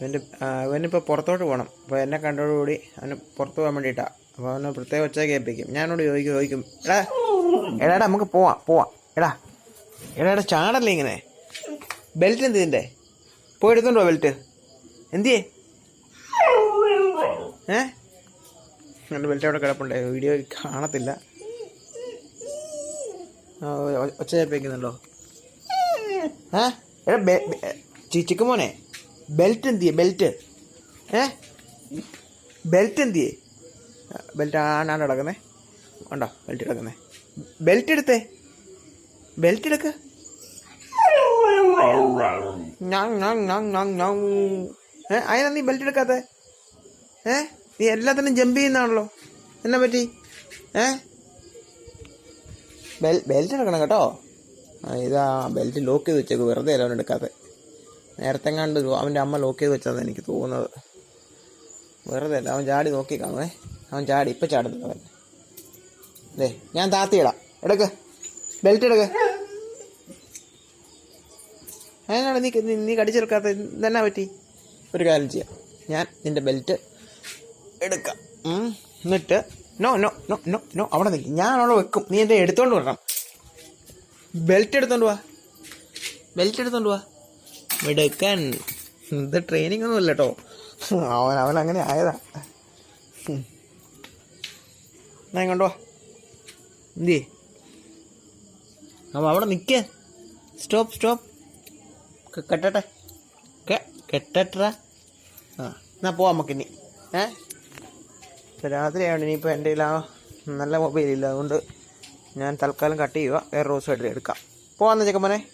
ഇവന്റെ ഇവനിപ്പോൾ പുറത്തോട്ട് പോകണം അപ്പോൾ എന്നെ കണ്ടോടുകൂടി അവന് പുറത്ത് പോകാൻ വേണ്ടിയിട്ടാണ് അപ്പോൾ അവന് പ്രത്യേക ഒച്ച കേൾപ്പിക്കും ഞാനോട് ചോദിക്കും ചോദിക്കും എടാ എടാ നമുക്ക് പോവാം പോവാം. എടാ എടാ ചാടല്ലേ ഇങ്ങനെ? ബെൽറ്റ് എന്ത് ഇതിന്റെ പോയി എടുത്തോണ്ടോ ബെൽറ്റ് എന്തിയേ? ഏ? എന്റെ ബെൽറ്റ് അവിടെ കിടപ്പുണ്ട്. വീഡിയോ കാണത്തില്ല. ഒച്ച കേൾപ്പിക്കുന്നുണ്ടോ ഏ? എടാ ബെ- ബെ- ചി- ചിക്കു മോനെ. ബെൽറ്റ് എന്തിയെ? ബെൽറ്റ് ഏ? ബെൽറ്റ് എന്തിയെ? ബെൽറ്റ് ആണാണ് കിടക്കുന്നത് ഉണ്ടോ? ബെൽറ്റ് കിടക്കുന്നത് ബെൽറ്റ് എടുത്തേ. ബെൽറ്റ് എടുക്ക. അതിനാ നീ ബെൽറ്റ് എടുക്കാത്ത? ഏ? നീ എല്ലാത്തിനും ജമ്പ് ചെയ്യുന്നതാണല്ലോ. എന്നാ പറ്റി? ഏ? ബെൽ ബെൽറ്റ് എടുക്കണം കേട്ടോ. ഇതാ ബെൽറ്റ് ലോക്ക് ചെയ്ത് വെച്ചേക്ക്. വെറുതെ എല്ലാവരും എടുക്കാതെ നേരത്തെ കണ്ട് അവന്റെ അമ്മ ലോക്ക് ചെയ്ത് വെച്ചതാണ് എനിക്ക് തോന്നുന്നത്. വെറുതെ അല്ല അവൻ ചാടി നോക്കി അവൻ ചാടി ഇപ്പം ചാടുന്നില്ല അവൻ. ദേ ഞാൻ താത്തിയിടാം. എടുക്ക്. ബെൽറ്റ് എടുക്ക്. അതിനാണ് നീ നീ- കടിച്ചെടുക്കാത്ത ഇതെന്നാ പറ്റി? ഒരു കാര്യം ചെയ്യാം. ഞാൻ നിന്റെ ബെൽറ്റ് എടുക്കാം. എന്നിട്ട് no no no no no അവിടെ നിൽക്കും ഞാൻ അവിടെ വെക്കും. നീ എന്റെ എടുത്തോണ്ട് വരണം. ബെൽറ്റ് എടുത്തോണ്ട് വാ. ബെൽറ്റ് എടുത്തോണ്ട് വാ. എടുക്കാൻ ഇത് ട്രെയിനിങ് ഒന്നും ഇല്ല കേട്ടോ അവൻ അവൻ അങ്ങനെ ആയതാ. ഇങ്ങോട്ട് വാ. എന്തി അവ അവിടെ നിൽക്കേ സ്റ്റോപ്പ് സ്റ്റോപ്പ്. കെട്ടട്ടെ. കെട്ടട്ട ആ എന്നാ പോവാം നമുക്കിനി. ഏ? ഇപ്പം രാത്രിയാണ് ഇനിയിപ്പോൾ എന്റെ കയ്യിൽ ആ നല്ല മൊബൈലില്ല അതുകൊണ്ട് ഞാൻ തൽക്കാലം കട്ട് ചെയ്യുക വേറെ റോസ് എടുക്കാം. പോവാന്ന് ചെക്കമ്മനെ